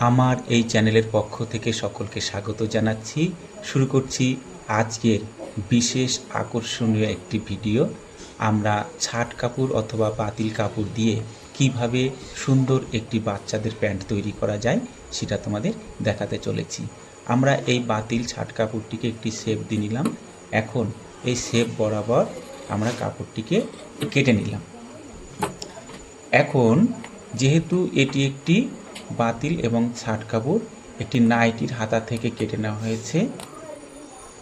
আমার এই চ্যানেলের পক্ষ থেকে সকলকে স্বাগত জানাচ্ছি। শুরু করছি আজকের বিশেষ আকর্ষণীয় একটি ভিডিও। আমরা ছাট কাপড় অথবা বাতিল কাপড় দিয়ে কীভাবে সুন্দর একটি বাচ্চাদের প্যান্ট তৈরি করা যায়, সেটা তোমাদের দেখাতে চলেছি। আমরা এই বাতিল ছাট কাপড়টিকে একটি শেপ দিয়ে নিলাম। এখন এই শেপ বরাবর আমরা কাপড়টিকে কেটে নিলাম। এখন যেহেতু এটি একটি বাতিল এবং ছাট কাপড় একটি নাইটির হাতা থেকে কেটে নেওয়া হয়েছে।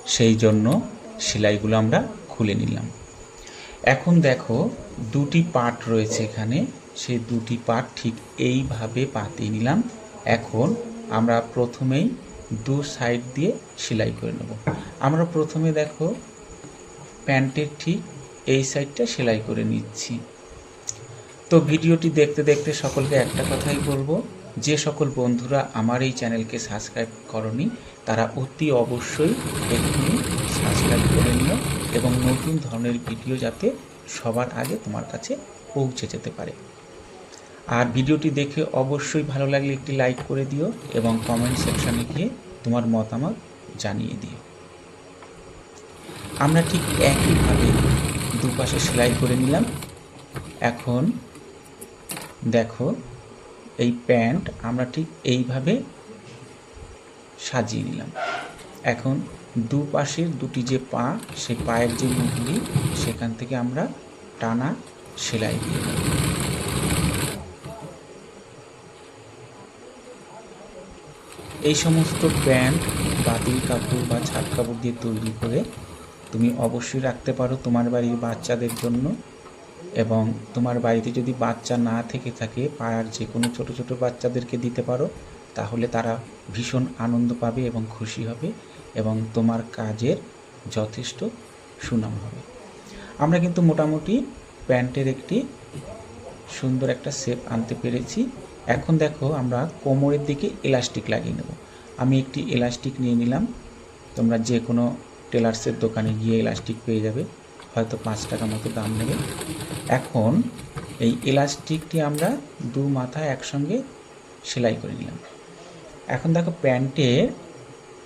সেই জন্য সেলাইগুলো আমরা খুলে নিলাম। এখন দেখো দুটি পার্ট রয়েছে এখানে। সেই দুটি পার্ট ঠিক এইভাবে পাতিয়ে নিলাম। এখন আমরা প্রথমেই দু সাইড দিয়ে সেলাই করে নেব। আমরা প্রথমে দেখো প্যান্টের ঠিক এই সাইডটা সেলাই করে নিচ্ছি। তো ভিডিওটি দেখতে দেখতে সকলকে একটা কথাই বলব যে সকল বন্ধুরা আমার এই চ্যানেলকে সাবস্ক্রাইব করনি, তারা অতি অবশ্যই এক্ষুনি সাবস্ক্রাইব করে নিও এবং নতুন ধরনের ভিডিও যাতে সবার আগে তোমার কাছে পৌঁছে যেতে পারে। আর ভিডিওটি দেখে অবশ্যই ভালো লাগলে একটি লাইক করে দিও এবং কমেন্ট সেকশানে গিয়ে তোমার মতামত জানিয়ে দিও। আমরা ঠিক একইভাবে দুপাশে সেলাই করে নিলাম। এখন দেখো এই প্যান্ট আমরা ঠিক এইভাবে সাজিয়ে নিলাম। এখন দুপাশের দুটি যে পা, সেই পায়ের যে মুখগুলি সেখান থেকে আমরা টানা সেলাই দিয়ে এই সমস্ত প্যান্ট, বাতিল কাপড় বা ছাট কাপড় দিয়ে তৈরি করে তুমি অবশ্যই রাখতে পারো তোমার বাড়ির বাচ্চাদের জন্য। এবং তোমার বাড়িতে যদি বাচ্চা না থেকে থাকে, পাড়ার যে কোনো ছোট ছোট বাচ্চাদেরকে দিতে পারো, তাহলে তারা ভীষণ আনন্দ পাবে এবং খুশি হবে এবং তোমার কাজের যথেষ্ট সুনাম হবে। আমরা কিন্তু মোটামুটি প্যান্টের একটি সুন্দর একটা শেপ আনতে পেরেছি। এখন দেখো আমরা কোমরের দিকে এলাস্টিক লাগিয়ে নেব। আমি একটি এলাস্টিক নিয়ে নিলাম। তোমরা যে কোনো টেলার্সের দোকানে গিয়ে এলাস্টিক পেয়ে যাবে। হয়তো পাঁচ টাকা মতো দাম নেবে। এখন এই এলাস্টিকটি আমরা দু মাথায় একসঙ্গে সেলাই করে নিলাম। এখন দেখো প্যান্টে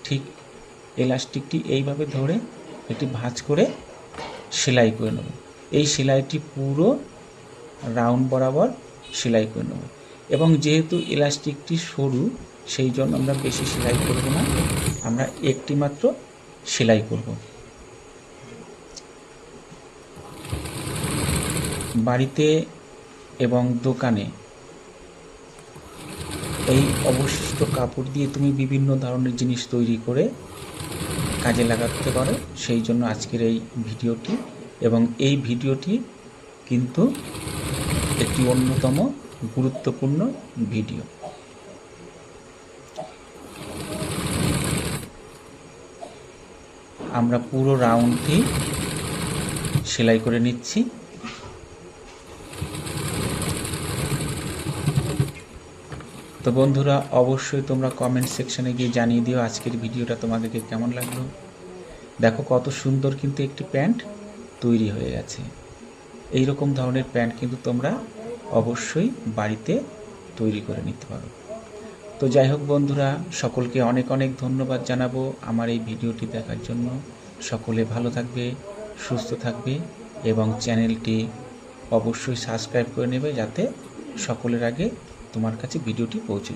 ঠিক এলাস্টিকটি এইভাবে ধরে একটি ভাঁজ করে সেলাই করে নেব। এই সেলাইটি পুরো রাউন্ড বরাবর সেলাই করে নেব। এবং যেহেতু এলাস্টিকটি সরু, সেই জন্য আমরা বেশি সেলাই করব না। আমরা একটি মাত্র সেলাই করব। বাড়িতে এবং দোকানে। এই অবশিষ্ট কাপড় দিয়ে তুমি বিভিন্ন ধরনের জিনিস তৈরি করে কাজে লাগাতে পারো। সেই জন্য আজকের এই ভিডিওটি এবং এই ভিডিওটি কিন্তু একটি অন্যতম গুরুত্বপূর্ণ ভিডিও। আমরা পুরো রাউন্ডটি সেলাই করে নিচ্ছি। তো বন্ধুরা, অবশ্যই তোমরা কমেন্ট সেকশনে গিয়ে জানিয়ে দিও আজকের ভিডিওটা তোমাদেরকে কেমন লাগল। দেখো কত সুন্দর কিন্তু একটি প্যান্ট তৈরি হয়ে গেছে। এই রকম ধরনের প্যান্ট কিন্তু তোমরা অবশ্যই বাড়িতে তৈরি করে নিতে পারো। তো যাই হোক বন্ধুরা, সকলকে অনেক অনেক ধন্যবাদ জানাব আমার এই ভিডিওটি দেখার জন্য। সকলে ভালো থাকবে, সুস্থ থাকবে এবং চ্যানেলটি অবশ্যই সাবস্ক্রাইব করে নেবে যাতে সকলের আগে তোমার কাছে ভিডিওটি পৌঁছে